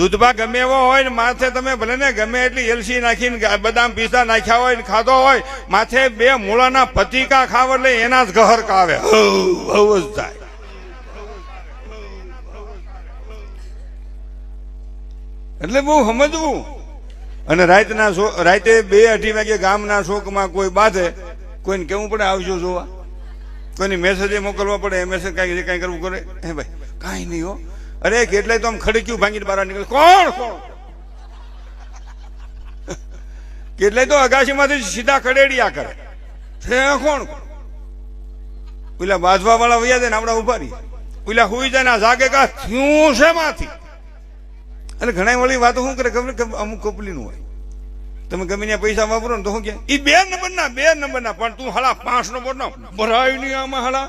દૂધમાં ગમે એવો હોય ને માથે તમે ભલે ને ગમે એટલી એલસી નાખીને બદામ પીસા નાખ્યા હોય ને ખાધો હોય, માથે બે મૂળાના પતિકા ખાવ એટલે એના જ ગહર કાવે. હવ જ થાય. એટલે બહુ સમજવું. અને રાતના રાતે બે અઢી વાગે ગામના શોકમાં કોઈ બાંધે, કોઈને કેવું પડે આવજો જોવા? કોઈની મેસેજ મોકલવા પડે એ મેસેજ કાંઈ કાંઈ કરવું કરે હે ભાઈ, કાંઈ નહીં હો. અરે કેટલાય તો આમ ખડક્યું ભાંગીને બહાર નીકળે. કોણ? કોણ કેટલે તો અગાશીમાંથી સીધા ખડેડિયા કરે. કોણ? પેલા બાજવા વાળા વૈયા ને આપડા ઊભા રહી પેલા હુઈ જાય જાગે કા થયું છે માંથી? એટલે ઘણા વળી વાતો શું કરે? ખબર અમુક કપલીનું હોય. તમે ગમે ત્યાં પૈસા વાપરો ને તો શું કે? એ બે નંબર ના બે નંબર ના પણ તું હાલા પાંચ નંબર નો ભરાય નહીં આમાં હાલા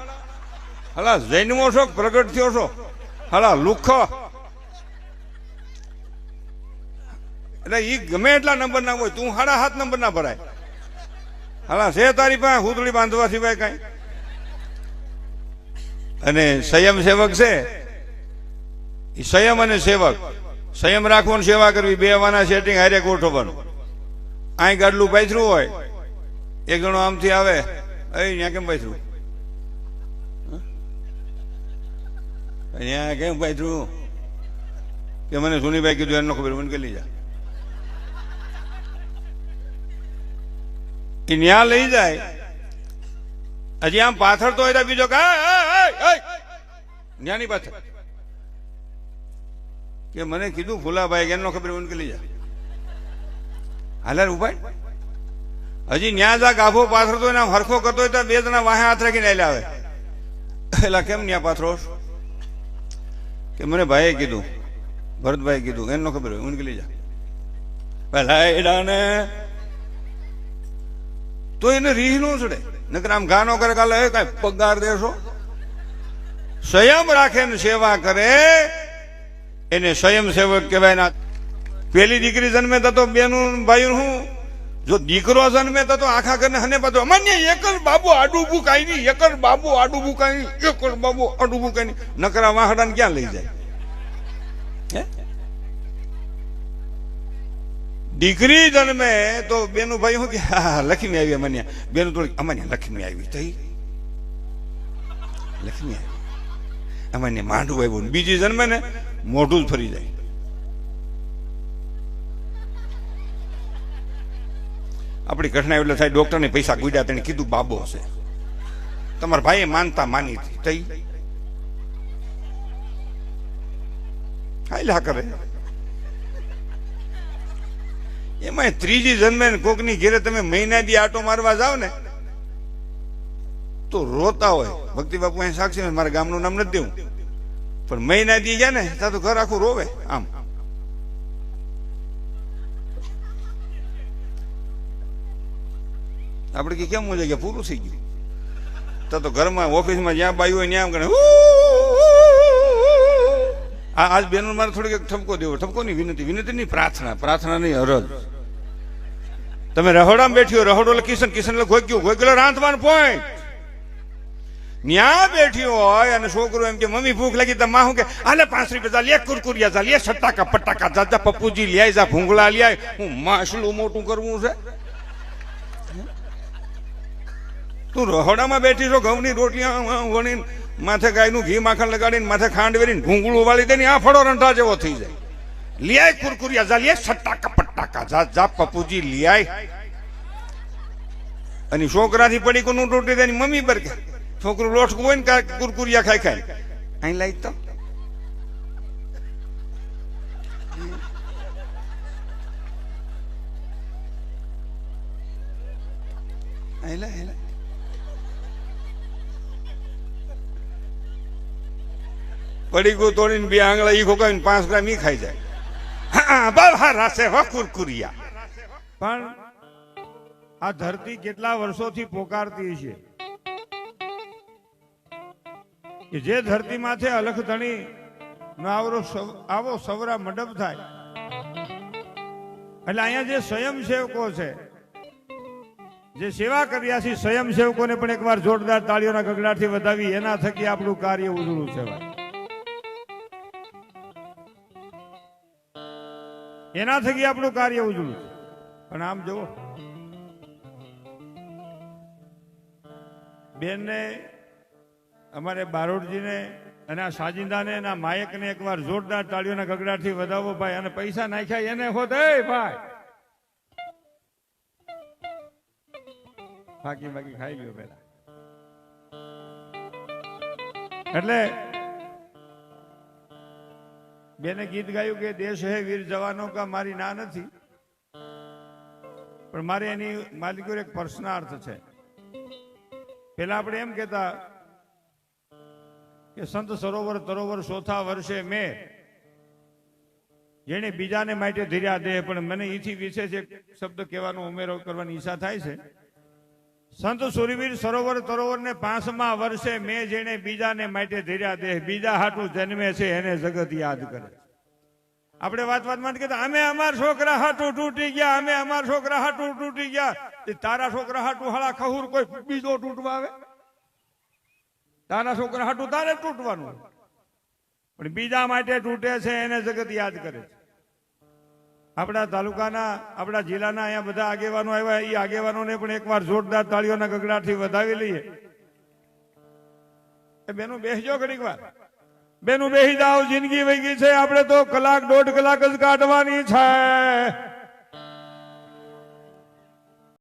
હાલા જૈનમો છો પ્રગટ થયો છો? હાલા લુખો. એટલે ઈ ગમે એટલા નંબર ના હોય, તું હાડા હાથ નંબર ના ભરાય. હાલા છે તારી પાસે હુતળી બાંધવા સિવાય કઈ? અને સંયમ સેવક છે? ઈ સંયમ અને સેવક. સંયમ રાખવો સેવા કરવી, બે વાના સેટિંગ હારે ગોઠવવાનું. અહીં ગાડલું પાથરું હોય, એક જણો આમથી આવે એ ત્યાં કેમ પાથરું? અહીંયા કેમ પાથરું કે મને સુનીભાઈ કીધું, એમને ખબર, મને કે લઈ જા કે ન્યા લઈ જાય. હજી આમ પાથર તો હોય બીજો ન્યાની પાછળ કે મને કીધું, ફુલાભાઈ એનો ખબર, મને કે લઈ જા હાલર ઉભાઈ. હજી ન્યા જા ગાભો પાથરતો હોય ને આમ હરખો કરતો હોય તો બે જણા વાહે હાથ રાખીને આવે. એલા કેમ ન્યા પાથરો? કે મને ભાઈએ કીધું ભરતભાઈ કીધું, એનો ખબર હોય, ઊંઘી જા પેલા તો એને રીહ નો ચડે. નકર આમ ગાનો કરે, કાલે કઈ પગાર દેશો? સંયમ રાખે ને સેવા કરે, એને સ્વયં સેવક કહેવાય ના પેલી દીકરી જન્મે તો બેનું ભાઈ હું? જો દીકરો જન્મે તો આખા ઘરને હને પાછો અમાન્ય એક જ બાબુ આડું ભૂકાય નહીં. એક જ બાબુ આડું ભૂકાય નહીં. એક જ બાબુ આડું ભૂકાય નહીં. નકરા વાહડાને ક્યાં લઈ જાય? હે? દીકરી જન્મે તો બેનું ભાઈ હું કે, હા લખીને આવી અમાન્ય. બેનું થોડી અમાન્ય લક્ષ્મી આવી. થઈ લક્ષ્મી આવી. અમાન્ય માંડું આવ્યું બીજી જન્મે ને મોઢું જ ફરી જાય. આપણી ઘટના એટલે થાય ડોક્ટરને પૈસા ગુડ્યા તેને કીધું બાબો હશે. તમારા ભાઈએ માનતા માની થઈ હાલ્યા કરે. એમાં ત્રીજી જન્મે કોકની ઘેરે તમે મહિના દી આટો મારવા જાવ ને, તો રોતા હોય. ભક્તિ બાપુ અહીં સાક્ષી મારા ગામનું નામ નથી દેવું. પણ મહિના દી ગયા ને, ત્યાં તો ઘર આખું રોવે, આમ. આપણે કે કેમ મજા ગયા પૂરું થઈ ગયું. તો તો ઘરમાં ઓફિસમાં જ્યાં બાઈ હોય ત્યાં કરે આ આજ બેનો મારે થોડીક એક ઠપકો દેવો. ઠપકો ની વિનંતી. વિનંતી ની પ્રાર્થના. પ્રાર્થના ની અરજ. તમે રહોડામાં બેઠ્યો રહોડો એટલે કિશન કિશન ગોગ્યું. ગોગેલો રાંધવાનું પોઈન્ટ ન્યા બેઠી હોય અને છોકરો એમ કે, મમ્મી, ભૂખ લાગી. તો માં હું કે, આલે પાંચ રૂપિયા લે કુરકુરિયા જા, લે સટ્ટાકા પટ્ટાકા જા જા, પપ્પુજી લ્યાય, જા, ભૂંગળા લ્યાય. હું માસલું મોટું કરવું છે? તું રહોડામાં બેઠી છો ઘઉંની રોટલી વણીને માથે ગાયનું ઘી માખણ લગાડીને માથે ખાંડ વેરીને ઘૂંગળું વાળી દે આ ફળો રંઠા જેવો થઈ જાય. લિયાય કુરકુરિયા જા લિયાય સટ્ટાકા પટ્ટાકા જા જા પપુજી લિયાય. અને છોકરાથી પડી કોનું તૂટી દે મમ્મી પર કે છોકરું લોટકું હોય ને કુરકુરિયા ખાઈ ખાઈ. અહીં લાઈ તો. અહીં લા, અહીં લા. પડીકું તોડીને બે આંગળા ઈ ખોકાવીને પાંચ ગ્રામ ઈ ખાઈ જાય. હા બાબા રાસે, હો, કુરકુરિયા. પણ આ ધરતી કેટલા વર્ષોથી પોકારતી છે? કે જે ધરતી માથે અલખધણી નો આવરો આવો સવરા મંડપ થાય. એટલે અહીંયા જે સ્વયંસેવકો છે, જે સેવા કર્યા છે, સ્વયંસેવકોને પણ એકવાર જોરદાર તાળીઓના ગગડાટથી વધાવી, એના થકી આપણું કાર્ય ઉજળું છે ભાઈ. એના થકી આપણું કાર્ય ઉજળું છે? પણ આમ જુઓ. બેનને, અમારે બારોટજીને અને આ સાજિંદાને એના માયકને એકવાર જોરદાર તાળીઓના ગગડાથી વધાવો ભાઈ, અને પૈસા નાખ્યા એને હોત. એ ભાઈ! બાકી બાકી ખાઈ ગયો પેલા. એટલે બેને ગીત ગાયું કે, દેશ હે વીર જવાનો કા મારી ના નથી. પણ મારે એની માલિકો એક પ્રશ્નાર્થ છે. પેલા આપણે એમ કહેતા કે, સંત સરોવર તરોવર ચોથા વર્ષે મેં જેને બીજાને માટે ધીર્યા દે પણ મને એથી વિશેષ એક શબ્દ કહેવાનો ઉમેરો કરવાની ઈચ્છા થાય છે. સંત સુરવીર સરોવર તરોવરને પાંચમા વર્ષે મેં જેને બીજાને માટે ધીર્યા દેહ, બીજા હાટું જન્મે છે, એને જગત યાદ કરે. આપણે વાત વાતમાં કહેતા અમે અમાર છોકરા હાટું તૂટી ગયા, અમે અમાર છોકરા હાટું તૂટી ગયા. તારા છોકરા હાટું હાળા ખહુર કોઈ બીજો તૂટવા આવે? તારા છોકરા હાટું તારે તૂટવાનું. પણ બીજા માટે તૂટે છે, એને જગત યાદ કરે છે. આપણા તાલુકાના, આપણા જિલ્લાના અહીંયા બધા આગેવાનો આવ્યા. એ આગેવાનોને પણ એકવાર જોરદાર તાળીઓના ગગડાથી વધાવી લઈએ. બેનું બેસજો ઘડીક વાર. બેનું બેસી જાઓ. જિંદગી વહી ગઈ છે. આપણે તો કલાક દોઢ કલાક જ કાઢવાની છે.